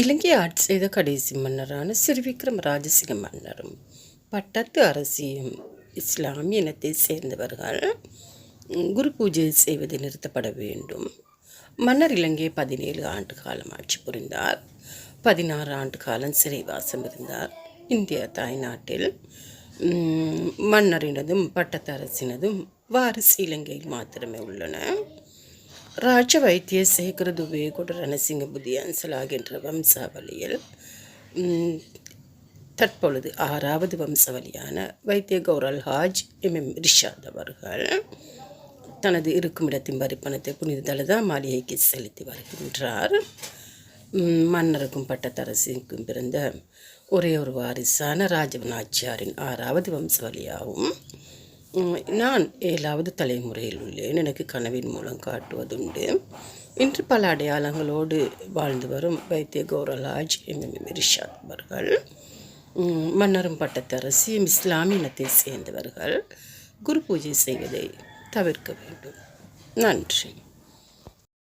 இலங்கை ஆட்சி செய்த கடைசி மன்னரான சிறுவிக்ரம் ராஜசிங்க மன்னரும் பட்டத்து அரசியும் இஸ்லாமிய இனத்தை சேர்ந்தவர்கள். குரு பூஜை செய்வது நிறுத்தப்பட வேண்டும். மன்னர் இலங்கை பதினேழு ஆண்டு காலம் ஆட்சி புரிந்தார். பதினாறு ஆண்டு காலம் சிறைவாசம் இருந்தார். இந்திய தாய்நாட்டில் மன்னரினதும் பட்டத்து அரசினதும் வாரிசு இலங்கையில் மாத்திரமே உள்ளன. ராஜ வைத்திய சேகர துபே கொட ரணசிங்க புதி வம்சாவளியில் தற்பொழுது ஆறாவது வம்சாவளியான வைத்திய கௌரல் ஹாஜ் எம். ரிஷாத் அவர்கள் தனது இருக்குமிடத்தின் வரிப்பணத்தை புனித தலதா மாளிகைக்கு செலுத்தி வருகின்றார். மன்னருக்கும் பட்டத்தரசிக்கும் பிறந்த ஒரே ஒரு வாரிசான ராஜவனாச்சியாரின் ஆறாவது வம்சவழியாகவும் நான் ஏழாவது தலைமுறையில் உள்ளேன். எனக்கு கனவின் மூலம் காட்டுவதுண்டு. இன்று பல அடையாளங்களோடு வாழ்ந்து வரும் வைத்திய கௌரலாஜ் எம். ரிஷாத் அவர்கள் மன்னரும் பட்டத்தரசியும் இஸ்லாமிய இனத்தை சேர்ந்தவர்கள் குரு பூஜை செய்வதை தவிர்க்க வேண்டும். நன்றி.